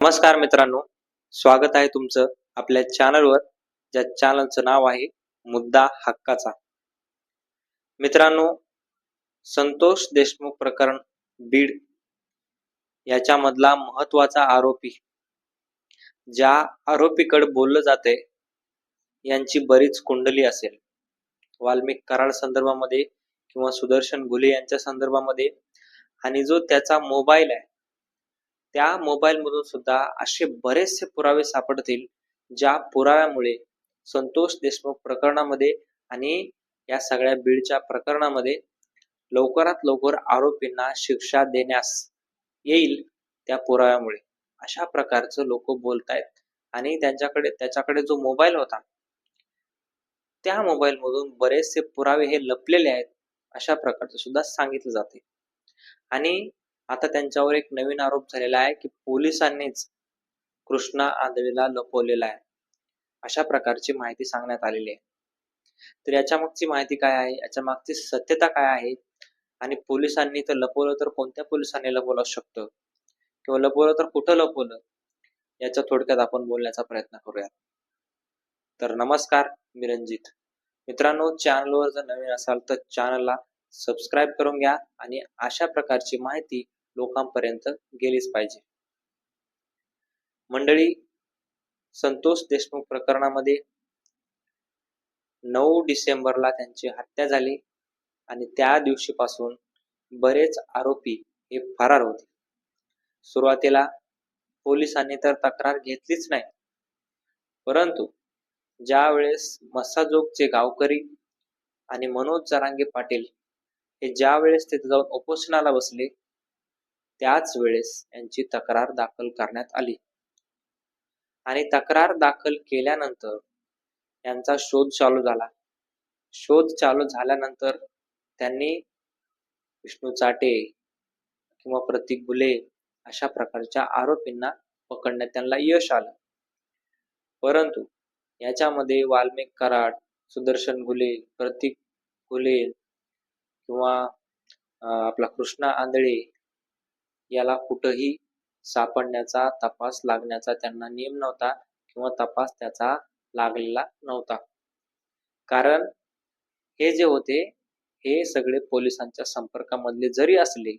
नमस्कार मित्रांनो स्वागत आहे तुमचं आपल्या चॅनलवर ज्या चॅनलचं नाव आहे मुद्दा हक्काचा. मित्रांनो संतोष देशमुख प्रकरण बीड याच्यामधला महत्त्वाचा आरोपी ज्या आरोपीकडे बोललं जाते यांची बरीच कुंडली असेल. वाल्मिक कराड संदर्भामध्ये किंवा सुदर्शन घुले यांच्या संदर्भामध्ये आणि जो त्याचा मोबाईल आहे त्या मोबाईलमधून सुद्धा असे बरेचसे पुरावे सापडतील ज्या पुराव्यामुळे संतोष देशमुख प्रकरणामध्ये आणि या सगळ्या बीडच्या प्रकरणामध्ये लवकरात लवकर आरोपींना शिक्षा देण्यास येईल त्या पुराव्यामुळे. अशा प्रकारचं लोक बोलतायत आणि त्यांच्याकडे त्याच्याकडे जो मोबाईल होता त्या मोबाईल मधून बरेचसे पुरावे हे लपलेले आहेत अशा प्रकारचं सुद्धा सांगितलं जाते. आणि आता त्यांच्यावर एक नवीन आरोप झालेला आहे की पोलिसांनीच कृष्णा आंधळीला लपवलेला आहे. अशा प्रकारची माहिती सांगण्यात आलेली आहे. तर याच्या मागची माहिती काय आहे? याच्या मागची सत्यता काय आहे? आणि पोलिसांनी तर लपवलं तर कोणत्या पोलिसांनी लपवलं शकतं? किंवा लपवलं तर कुठं लपवलं? याच्या थोडक्यात आपण बोलण्याचा प्रयत्न करूया तर नमस्कार मी रंजित मित्रांनो चॅनलवर जर नवीन असाल तर चॅनलला सबस्क्राईब करून घ्या आणि अशा प्रकारची माहिती लोकांपर्यंत गेलीच पाहिजे. मंडळी संतोष देशमुख प्रकरणामध्ये नऊ डिसेंबरला त्यांची हत्या झाली आणि त्या दिवशीपासून बरेच आरोपी हे फरार होते. सुरुवातीला पोलिसांनी तर तक्रार घेतलीच नाही परंतु ज्या वेळेस मस्साजोगचे गावकरी आणि मनोज जरांगे पाटील हे ज्या वेळेस तिथे जाऊन उपोषणाला बसले त्याच वेळेस यांची तक्रार दाखल करण्यात आली. आणि तक्रार दाखल केल्यानंतर यांचा शोध चालू झाला. शोध चालू झाल्यानंतर त्यांनी विष्णू चाटे किंवा प्रतीक बुले अशा प्रकारच्या आरोपींना पकडण्यात त्यांना यश आलं. परंतु याच्यामध्ये वाल्मिक कराड सुदर्शन गुले प्रतीक गुले किंवा आपला कृष्णा आंधळे याला कुठंही सापडण्याचा तपास लागण्याचा त्यांना नियम नव्हता किंवा तपास त्याचा लागलेला नव्हता. कारण हे जे होते हे सगळे पोलिसांच्या संपर्कामधले जरी असले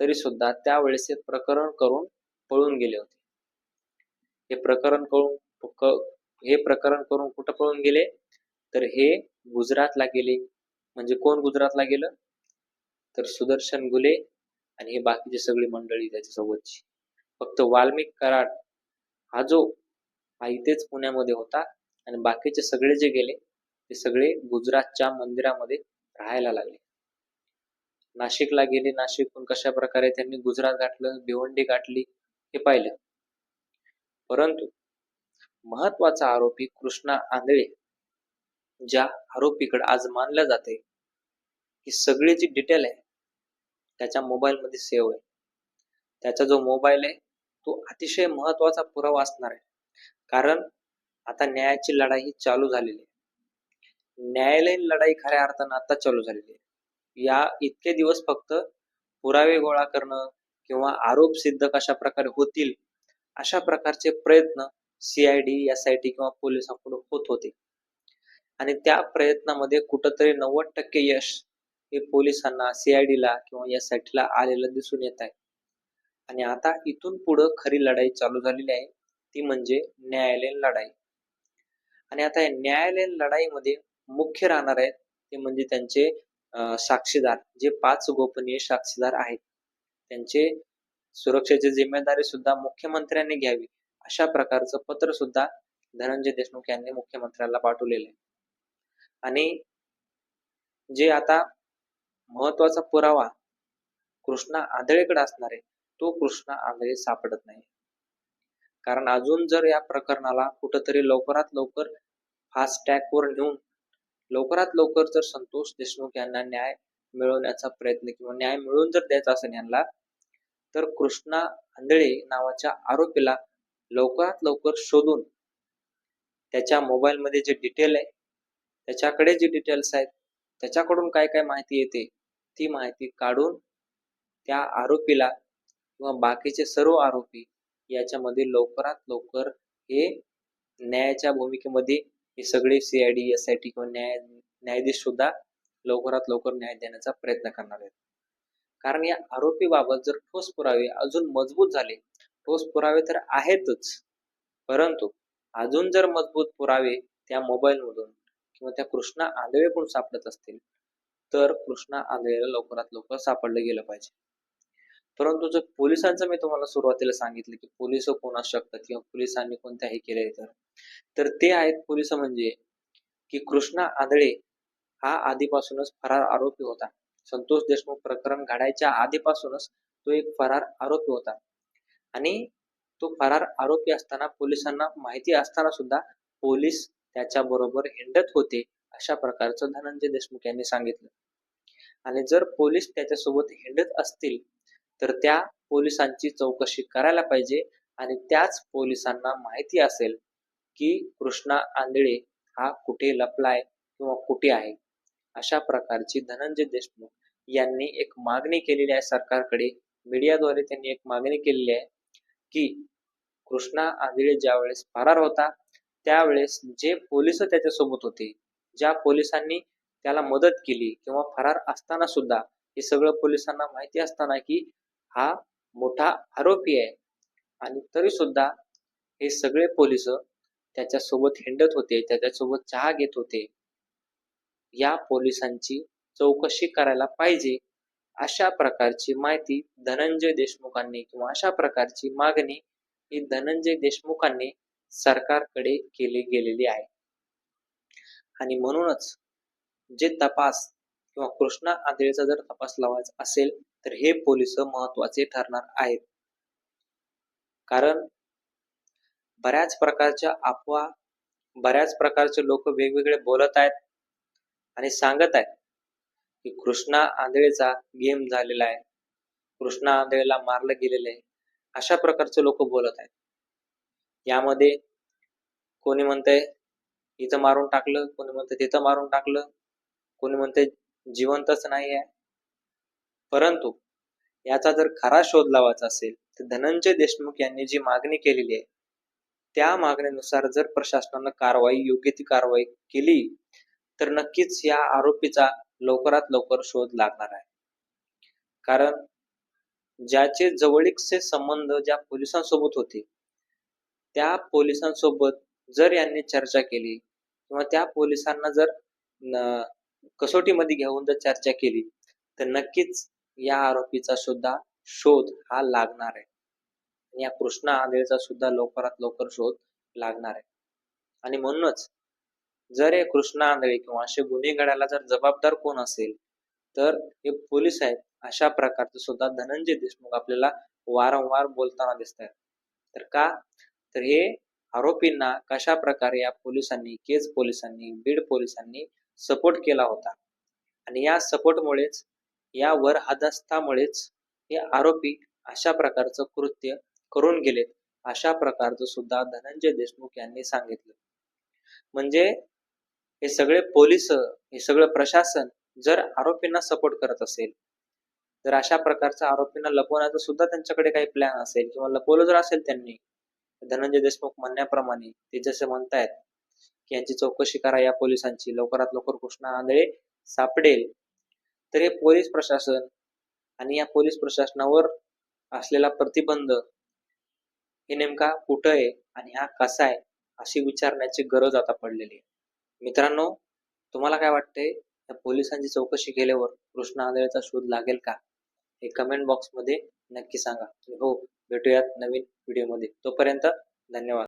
तरी सुद्धा त्यावेळेस हे प्रकरण करून पळून गेले होते. हे प्रकरण करून क- हे प्रकरण करून कुठं पळून गेले? तर हे गुजरातला गेले. म्हणजे कोण गुजरातला गेलं? तर सुदर्शन गुले आणि हे बाकीची सगळी मंडळी त्याच्यासोबतची. फक्त वाल्मिक कराड हा जो हा इथेच पुण्यामध्ये होता आणि बाकीचे सगळे जे गेले ते सगळे गुजरातच्या मंदिरामध्ये राहायला लागले. नाशिकला गेले नाशिकहून कशा प्रकारे त्यांनी गुजरात गाठलं भिवंडी गाठली हे पाहिलं. परंतु महत्त्वाचा आरोपी कृष्णा आंधळे ज्या आरोपीकडे आज मानलं जाते की सगळी जी डिटेल आहे त्याच्या मोबाईलमध्ये सेव्ह आहे. त्याचा जो मोबाईल आहे तो अतिशय महत्त्वाचा पुरावा असणार आहे. कारण आता न्यायाची लढाई ही चालू झालेली आहे. न्यायालयीन लढाई खऱ्या अर्थानं आता चालू झालेली आहे. या इतके दिवस फक्त पुरावे गोळा करणं किंवा आरोप सिद्ध कशा प्रकारे होतील अशा प्रकारचे प्रयत्न सीआयडी एस आय टी किंवा पोलिसांकडून होत होते. आणि त्या प्रयत्नामध्ये कुठंतरी नव्वद टक्के यश हे पोलिसांना सीआयडीला किंवा या साठीला आलेलं दिसून येत आहे. आणि आता इथून पुढं खरी लढाई चालू झालेली आहे. ती म्हणजे न्यायालयीन लढाई. आणि आता या न्यायालयीन लढाईमध्ये मुख्य राहणार आहेत ते म्हणजे त्यांचे साक्षीदार जे पाच गोपनीय साक्षीदार आहेत. त्यांचे सुरक्षेची जिम्मेदारी सुद्धा मुख्यमंत्र्यांनी घ्यावी. अशा प्रकारचं पत्र सुद्धा धनंजय देशमुख यांनी मुख्यमंत्र्याला पाठवलेलं आहे. आणि जे आता महत्त्वाचा पुरावा कृष्णा आंधळेकडे असणार आहे. तो कृष्णा आंधळे सापडत नाही. कारण अजून जर या प्रकरणाला कुठंतरी लवकरात लवकर फास्ट वर नेऊन लवकरात लवकर जर संतोष देशमुख यांना न्याय मिळवण्याचा प्रयत्न किंवा न्याय मिळवून जर द्यायचा असेल यांना तर कृष्णा आंधळे नावाच्या आरोपीला लवकरात लवकर शोधून त्याच्या मोबाईलमध्ये जे डिटेल आहे त्याच्याकडे जे डिटेल्स आहेत त्याच्याकडून काय काय माहिती येते ती माहिती काढून त्या आरोपीला किंवा बाकीचे सर्व आरोपी याच्यामध्ये लवकरात लवकर हे न्यायाच्या भूमिकेमध्ये हे सगळे सीआयडी एस आय टी किंवा न्याय न्यायाधीश सुद्धा लवकरात लवकर न्याय देण्याचा प्रयत्न करणार आहेत. कारण या आरोपीबाबत जर ठोस पुरावे अजून मजबूत झाले ठोस पुरावे तर आहेतच. परंतु अजून जर मजबूत पुरावे त्या मोबाईलमधून किंवा त्या कृष्णा पण सापडत असतील तर कृष्णा आंधळेला लवकरात लवकर सापडलं गेलं पाहिजे. परंतु जर पोलिसांचं मी तुम्हाला सुरुवातीला सांगितलं की पोलीस कोण असू शकतात किंवा पोलिसांनी कोणत्याही केले तर तर ते आहेत पोलीस म्हणजे की कृष्णा आंधळे हा आधीपासूनच फरार आरोपी होता. संतोष देशमुख प्रकरण घडायच्या आधीपासूनच तो एक फरार आरोपी होता. आणि तो फरार आरोपी असताना पोलिसांना माहिती असताना सुद्धा पोलीस त्याच्याबरोबर हिंडत होते अशा प्रकारचं धनंजय देशमुख यांनी सांगितलं. आणि जर पोलीस त्याच्यासोबत हिंडत असतील तर त्या पोलिसांची चौकशी करायला पाहिजे आणि त्याच पोलिसांना माहिती असेल की कृष्णा आंधळे हा कुठे लपलाय किंवा कुठे आहे. अशा प्रकारची धनंजय देशमुख यांनी एक मागणी केलेली आहे सरकारकडे. मीडियाद्वारे त्यांनी एक मागणी केलेली आहे की कृष्णा आंधळे ज्या वेळेस फरार होता त्यावेळेस जे पोलीस त्याच्यासोबत होते ज्या पोलिसांनी त्याला मदत केली किंवा फरार असताना सुद्धा हे सगळं पोलिसांना माहिती असताना की हा मोठा आरोपी आहे. आणि तरी सुद्धा हे सगळे पोलीस त्याच्यासोबत हिंडत होते त्याच्यासोबत चहा घेत होते. या पोलिसांची चौकशी करायला पाहिजे अशा प्रकारची माहिती धनंजय देशमुखांनी किंवा अशा प्रकारची मागणी ही धनंजय देशमुखांनी सरकारकडे केली गेलेली आहे. आणि म्हणूनच जे तपास किंवा कृष्णा आंधळेचा जर तपास लावायचा असेल तर हे पोलीस महत्त्वाचे ठरणार आहेत. कारण बऱ्याच प्रकारच्या अफवा बऱ्याच प्रकारचे लोक वेगवेगळे बोलत आहेत आणि सांगत आहेत की कृष्णा आंधळेचा गेम झालेला आहे. कृष्णा आंधळेला मारलं गेलेलं आहे. अशा प्रकारचे लोक बोलत आहेत. यामध्ये कोणी म्हणतंय इथं मारून टाकलं कोणी म्हणतंय तिथं मारून टाकलं कोणी म्हणतंय जिवंतच नाही आहे परंतु याचा जर खरा शोध लावायचा असेल तर धनंजय देशमुख यांनी जी मागणी केलेली आहे त्या मागणीनुसार जर प्रशासनानं कारवाई योग्य ती कारवाई केली तर नक्कीच या आरोपीचा लवकरात लवकर शोध लागणार आहे. कारण ज्याचे जवळीकचे संबंध ज्या पोलिसांसोबत होते त्या पोलिसांसोबत जर यांनी चर्चा केली किंवा त्या पोलिसांना जर कसोटीमध्ये घेऊन जर चर्चा केली तर नक्कीच या आरोपीचा सुद्धा शोध हा लागणार आहे. या कृष्णा आंधळेचा सुद्धा लवकरात लवकर शोध लागणार आहे. आणि म्हणूनच जर हे कृष्णा आंधळे किंवा असे गुन्हे घडायला जर जबाबदार कोण असेल तर हे पोलीस आहेत अशा प्रकारचे सुद्धा धनंजय देशमुख आपल्याला वारंवार बोलताना दिसत आहेत तर का तर हे आरोपींना कशा प्रकारे या पोलिसांनी केज पोलिसांनी बीड पोलिसांनी सपोर्ट केला होता? आणि या सपोर्टमुळेच या वर हादस्तामुळेच हे आरोपी अशा प्रकारचं कृत्य करून गेलेत अशा प्रकारचं सुद्धा धनंजय देशमुख यांनी सांगितलं. म्हणजे हे सगळे पोलीस हे सगळं प्रशासन जर आरोपींना सपोर्ट करत असेल तर अशा प्रकारच्या आरोपींना लपवण्याचा सुद्धा त्यांच्याकडे काही प्लॅन असेल किंवा लपवलं जर असेल त्यांनी धनंजय देशमुख म्हणण्याप्रमाणे ते जसे म्हणतायत की यांची चौकशी करा या पोलिसांची. लवकरात लवकर कृष्णा आंधळे सापडेल. तर हे पोलीस प्रशासन आणि या पोलीस प्रशासनावर असलेला प्रतिबंध हे नेमका कुठं आहे आणि हा कसा आहे अशी विचारण्याची गरज आता पडलेली आहे. मित्रांनो तुम्हाला काय वाटतंय? या पोलिसांची चौकशी केल्यावर कृष्णा आंधळेचा शोध लागेल का? हे कमेंट बॉक्समध्ये नक्की सांगा. हो भेटूयात नवीन व्हिडिओमध्ये तोपर्यंत धन्यवाद.